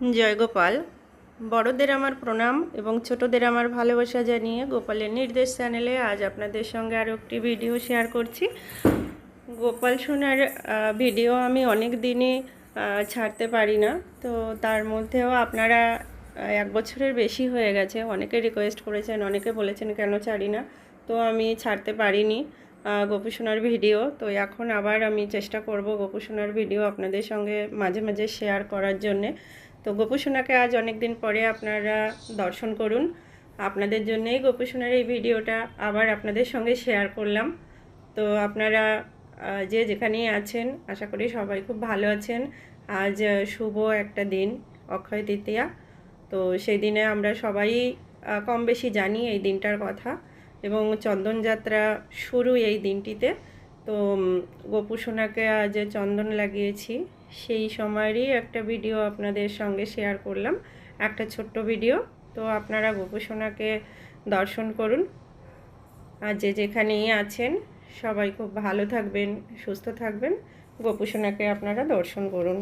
জয় গোপাল বড়দের আমার প্রণাম এবং ছোটদের আমার ভালোবাসা জানিয়ে গোপালের নির্দেশ চ্যানেলে আজ আপনাদের সঙ্গে আরও একটি ভিডিও শেয়ার করছি। গোপাল সোনার ভিডিও আমি অনেক দিনই ছাড়তে পারি না। তো তার মধ্যেও আপনারা এক বছরের বেশি হয়ে গেছে। অনেকে রিকোয়েস্ট করেছেন অনেকে বলেছেন কেন ছাড়ি না। তো আমি ছাড়তে পারিনি আহ, গোপু সোনার ভিডিও তো এখন আবার আমি চেষ্টা করব গোপু সোনার ভিডিও আপনাদের সঙ্গে মাঝে মাঝে শেয়ার করার জন্যে। তো গোপু সোনাকে আজ অনেক দিন পরে আপনারা দর্শন করুন। আপনাদের জন্যই গোপু সোনার এই ভিডিওটা আবার আপনাদের সঙ্গে শেয়ার করলাম। তো আপনারা যে যেখানেই আছেন আশা করি সবাই খুব ভালো আছেন। আজ শুভ একটা দিন অক্ষয় তৃতীয়া। তো সেই দিনে আমরা সবাই কম বেশি জানি এই দিনটার কথা এবং চন্দনযাত্রা শুরু এই দিনটিতে। তো উম, গোপু সোনাকে আজ চন্দন লাগিয়েছি। সেই সময়েরই একটা ভিডিও আপনাদের সঙ্গে শেয়ার করলাম। একটা ছোট্ট ভিডিও তো আপনারা গোপসোনাকে দর্শন করুন। আর যে যেখানেই আছেন, সবাই খুব ভালো থাকবেন, সুস্থ থাকবেন। গোপসোনাকে আপনারা দর্শন করুন।